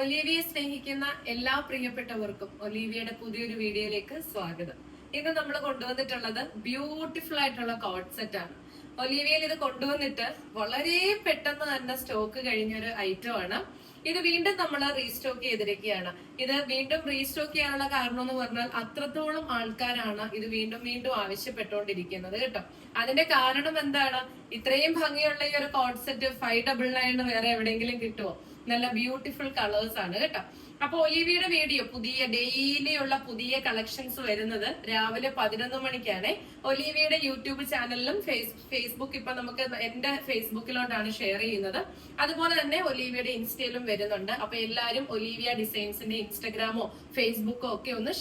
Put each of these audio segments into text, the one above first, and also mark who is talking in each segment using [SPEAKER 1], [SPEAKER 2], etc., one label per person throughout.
[SPEAKER 1] ഒലീവിയെ സ്നേഹിക്കുന്ന എല്ലാ പ്രിയപ്പെട്ടവർക്കും ഒലീവിയുടെ പുതിയൊരു വീഡിയോയിലേക്ക് സ്വാഗതം. ഇന്ന് നമ്മൾ കൊണ്ടുവന്നിട്ടുള്ളത് ബ്യൂട്ടിഫുൾ ആയിട്ടുള്ള കോഡ് സെറ്റ് ആണ്. ഒലീവിയയിൽ ഇത് കൊണ്ടുവന്നിട്ട് വളരെ പെട്ടെന്ന് തന്നെ സ്റ്റോക്ക് കഴിഞ്ഞൊരു ഐറ്റം ആണ്. ഇത് വീണ്ടും നമ്മൾ റീസ്റ്റോക്ക് ചെയ്തിരിക്കുകയാണ്. ഇത് വീണ്ടും റീസ്റ്റോക്ക് ചെയ്യാനുള്ള കാരണം എന്ന് പറഞ്ഞാൽ അത്രത്തോളം ആൾക്കാരാണ് ഇത് വീണ്ടും വീണ്ടും ആവശ്യപ്പെട്ടുകൊണ്ടിരിക്കുന്നത് കേട്ടോ. അതിന്റെ കാരണം എന്താണ്? ഇത്രയും ഭംഗിയുള്ള ഈ ഒരു കോൺസെപ്റ്റ് ഫൈവ് ഡബിൾ നയൻ വേറെ എവിടെയെങ്കിലും കിട്ടുമോ നല്ല ബ്യൂട്ടിഫുൾ കളേഴ്സ് ആണ് കേട്ടോ. അപ്പൊ ഒലിവിയുടെ വീഡിയോ പുതിയ ഡെയിലി ഉള്ള പുതിയ കളക്ഷൻസ് വരുന്നത് രാവിലെ പതിനൊന്ന് മണിക്കാണ്. ഒലിവിയുടെ യൂട്യൂബ് ചാനലിലും ഫേസ്ബുക്ക് ഇപ്പൊ നമുക്ക് എന്റെ ഫേസ്ബുക്കിലോട്ടാണ് ഷെയർ ചെയ്യുന്നത്. അതുപോലെ തന്നെ ഒലിവിയുടെ ഇൻസ്റ്റയിലും വരുന്നുണ്ട്. അപ്പൊ എല്ലാരും ഒലിവിയ ഡിസൈൻസിന്റെ ഇൻസ്റ്റഗ്രാമോ ഫേസ്ബുക്കോ ഒക്കെ ഒന്ന്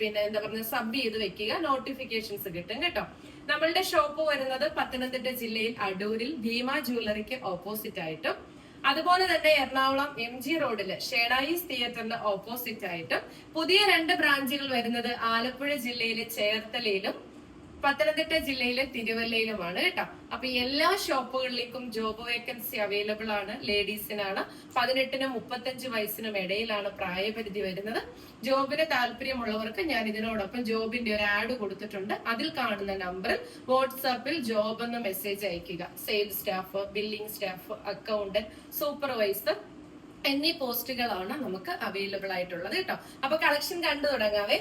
[SPEAKER 1] പിന്നെ എന്താ പറയുക സബ് ചെയ്ത് വെക്കുക. നോട്ടിഫിക്കേഷൻസ് കിട്ടും കേട്ടോ. നമ്മളുടെ ഷോപ്പ് വരുന്നത് പത്തനംതിട്ട ജില്ലയിൽ അടൂരിൽ ഭീമ ജ്വല്ലറിക്ക് ഓപ്പോസിറ്റ് ആയിട്ടും അതുപോലെ തന്നെ എറണാകുളം എം ജി റോഡിൽ ഷേണായിസ് തിയേറ്ററിന്റെ ഓപ്പോസിറ്റ് ആയിട്ട് പുതിയ രണ്ട് ബ്രാഞ്ചുകൾ വരുന്നത് ആലപ്പുഴ ജില്ലയിലെ ചേർത്തലയിലും പത്തനംതിട്ട ജില്ലയിലെ തിരുവല്ലയിലുമാണ് കേട്ടോ. അപ്പൊ എല്ലാ ഷോപ്പുകളിലേക്കും ജോബ് വേക്കൻസി അവൈലബിൾ ആണ്. ലേഡീസിനാണ് പതിനെട്ടിനും മുപ്പത്തഞ്ച് വയസ്സിനും ഇടയിലാണ് പ്രായപരിധി വരുന്നത്. ജോബിന് താല്പര്യമുള്ളവർക്ക് ഞാൻ ഇതിനോടൊപ്പം ജോബിന്റെ ഒരു ആഡ് കൊടുത്തിട്ടുണ്ട്. അതിൽ കാണുന്ന നമ്പറിൽ വാട്സാപ്പിൽ ജോബ് എന്ന മെസ്സേജ് അയക്കുക sales staff billing staff accountant supervisor എന്നീ പോസ്റ്റുകളാണ് നമുക്ക് അവൈലബിൾ ആയിട്ടുള്ളത് കേട്ടോ. അപ്പൊ കളക്ഷൻ കണ്ടു തുടങ്ങാവേ.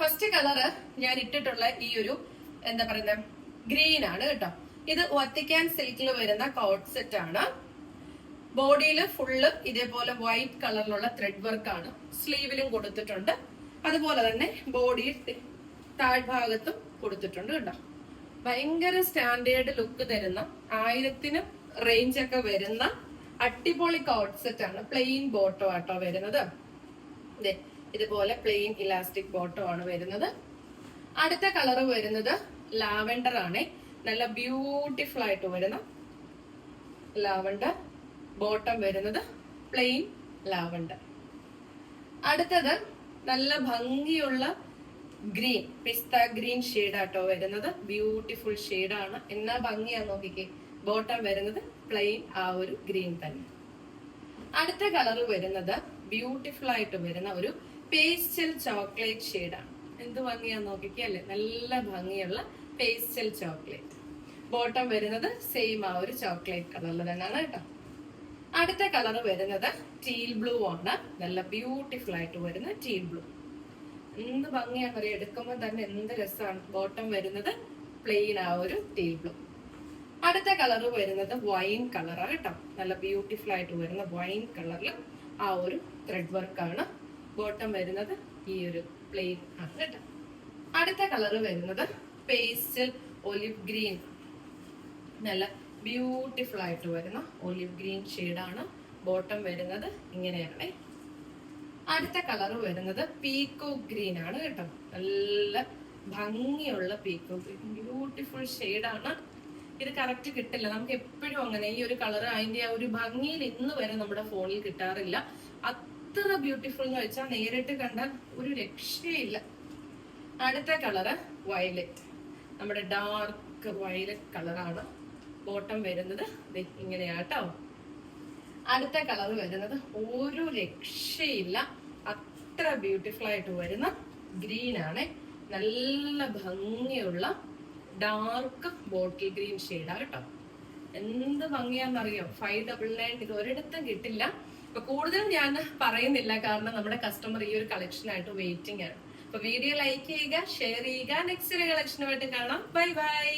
[SPEAKER 1] ഫസ്റ്റ് കളറ് ഞാൻ ഇട്ടിട്ടുള്ള ഈ ഒരു എന്താ പറയുന്നത് ഗ്രീൻ ആണ് കേട്ടോ. ഇത് വത്തിക്കാൻ സിൽക്കിൽ വരുന്ന കോട്ട് സെറ്റ് ആണ് ബോഡിയിൽ ഫുള്ള് ഇതേപോലെ വൈറ്റ് കളറിലുള്ള ത്രെഡ് വർക്ക് ആണ്. സ്ലീവിലും കൊടുത്തിട്ടുണ്ട്. അതുപോലെ തന്നെ ബോഡിയിൽ താഴ്ഭാഗത്തും കൊടുത്തിട്ടുണ്ട് കേട്ടോ. ഭയങ്കര സ്റ്റാൻഡേർഡ് ലുക്ക് തരുന്ന ആയിരത്തിന് റേഞ്ച് ഒക്കെ വരുന്ന അടിപൊളി കോട്ട് സെറ്റ് ആണ്. പ്ലെയിൻ ബോട്ടോ ആട്ടോ വരുന്നത്. ഇതുപോലെ പ്ലെയിൻ ഇലാസ്റ്റിക് ബോട്ടോ ആണ് വരുന്നത്. അടുത്ത കളർ വരുന്നത് ലാവൻഡർ ആണ്. നല്ല ബ്യൂട്ടിഫുൾ ആയിട്ട് വരുന്ന ലാവൻഡർ. ബോട്ടം വരുന്നത് പ്ലെയിൻ ലാവൻഡർ. അടുത്തത് നല്ല ഭംഗിയുള്ള ഗ്രീൻ പിസ്ത ഗ്രീൻ ആട്ടോ വരുന്നത്. ബ്യൂട്ടിഫുൾ ആണ് എന്നാ ഭംഗിയാ നോക്കിക്കേ. ബോട്ടം വരുന്നത് പ്ലെയിൻ ആ ഒരു ഗ്രീൻ തന്നെ. അടുത്ത കളർ വരുന്നത് ബ്യൂട്ടിഫുൾ ആയിട്ട് വരുന്ന ഒരു പേസ്റ്റൽ ചോക്ലേറ്റ് ഷെയ്ഡാണ്. എന്ത് ഭംഗിയാ നോക്കിക്കല്ലേ? നല്ല ഭംഗിയുള്ള പേസ്റ്റൽ ചോക്ലേറ്റ് ബോട്ടം വരുന്നത് സെയിം ആ ഒരു ചോക്ലേറ്റ് കളറിൽ തന്നെയാണ് കേട്ടോ. അടുത്ത കളർ വരുന്നത് ടീൽ ബ്ലൂ ആണ്. നല്ല ബ്യൂട്ടിഫുൾ ആയിട്ട് വരുന്ന ടീൽ ബ്ലൂ എന്ത് ഭംഗിയാണെന്നറിയാം എടുക്കുമ്പോൾ തന്നെ എന്ത് രസമാണ് ബോട്ടം വരുന്നത് പ്ലെയിൻ ആ ഒരു ടീൽ ബ്ലൂ അടുത്ത കളർ വരുന്നത് വൈൻ കളറാണ് കേട്ടോ. നല്ല ബ്യൂട്ടിഫുൾ ആയിട്ട് വരുന്ന വൈൻ കളറിൽ ആ ഒരു ത്രെഡ് വർക്കാണ് ബോട്ടം വരുന്നത് ഈ ഒരു പ്ലെയിൻ കേട്ടോ. അടുത്ത കളർ വരുന്നത് പേസ്റ്റൽ ഒലിവ് ഗ്രീൻ നല്ല ബ്യൂട്ടിഫുൾ ആയിട്ട് വരുന്ന ഒലിവ് ഗ്രീൻ ആണ്. ബോട്ടം വരുന്നത് ഇങ്ങനെയാണ്. അടുത്ത കളർ വരുന്നത് പീക്കോ ഗ്രീൻ ആണ് കേട്ടോ. നല്ല ഭംഗിയുള്ള പീക്കോ ഗ്രീൻ ബ്യൂട്ടിഫുൾ ആണ്. ഇത് കറക്റ്റ് കിട്ടില്ല. നമുക്ക് എപ്പോഴും അങ്ങനെ ഈ ഒരു കളർ അതിന്റെ ആ ഒരു ഭംഗിയിൽ ഇന്ന് വരെ നമ്മുടെ ഫോണിൽ കിട്ടാറില്ല. അത്ര ബ്യൂട്ടിഫുൾ എന്ന് വെച്ചാൽ നേരിട്ട് കണ്ടാൽ ഒരു രക്ഷയില്ല. അടുത്ത കളറ് വയലറ്റ് നമ്മുടെ ഡാർക്ക് വയലറ്റ് കളറാണ് ബോട്ടം വരുന്നത്. ഇങ്ങനെയാട്ടോ. അടുത്ത കളർ വരുന്നത് ഒരു രക്ഷയില്ല. അത്ര ബ്യൂട്ടിഫുൾ ആയിട്ട് വരുന്ന ഗ്രീൻ ആണ്. നല്ല ഭംഗിയുള്ള ഡാർക്ക് ബോട്ടിൽ ഗ്രീൻ ഷെയ്ഡാ കേട്ടോ. എന്ത് ഭംഗിയാണെന്നറിയോ? ഫൈവ് ഡബിൾ നയൻ ഇത് ഒരിടത്തും കിട്ടില്ല. അപ്പൊ കൂടുതലും ഞാൻ പറയുന്നില്ല. കാരണം നമ്മുടെ കസ്റ്റമർ ഈ ഒരു കളക്ഷനായിട്ട് വെയിറ്റിംഗ് ആണ്. അപ്പൊ വീഡിയോ ലൈക്ക് ചെയ്യുക ഷെയർ ചെയ്യുക നെക്സ്റ്റ് ഒരു കളക്ഷനുമായിട്ട് കാണാം. Bye bye